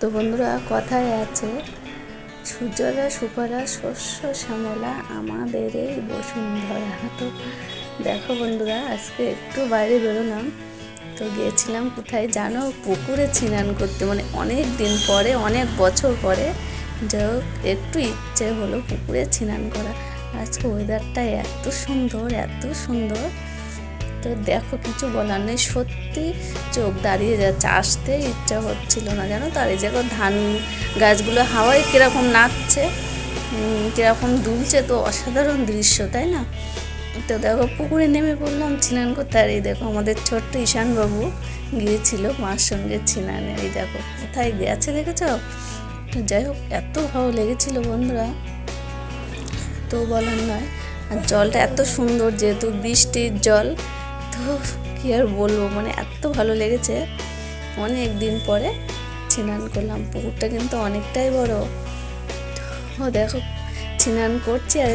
তো বন্ধুরা, কথায় আছে, সূর্যরা সুফলা শস্য, শ্যামলা, আমাদের এই বসুন্ধরা। তো দেখো বন্ধুরা, আজকে একটু বাইরে বেরোলাম। তো গিয়েছিলাম কোথায় জানো? পুকুরে স্নান করতে। মানে অনেক দিন পরে, অনেক বছর পরে। যাই হোক, একটু ইচ্ছে হলো পুকুরে স্নান করা। আজকে ওয়েদারটা এত সুন্দর এত সুন্দর। তো দেখো কিছু বলার নেই। সত্যি চোখ দাঁড়িয়ে যাচ্ছে, আসতে ইচ্ছা হচ্ছিল না জানো? তো আর এই দেখো ধান গাছগুলো হাওয়ায় কীরকম নাচছে কীরকম দুলছে তো অসাধারণ দৃশ্য, তাই না? তো দেখো পুকুরে নেমে পড়লাম স্নান করতে আর এই দেখো আমাদের ছোট্ট ঈশানবাবু গিয়েছিল, মার সঙ্গে স্নানে এই দেখো কোথায় গেছে দেখেছ? তো যাই হোক, এত ভালো লেগেছিল বন্ধুরা। তো বলার নয়। আর জলটা এত সুন্দর, যেহেতু বৃষ্টির জল তো কি আর বলব? মানে এত ভালো লেগেছে। অনেক দিন পরে স্নান করলাম। পুকুরটা কিন্তু অনেকটাই বড়। ও দেখো, স্নান করছি আর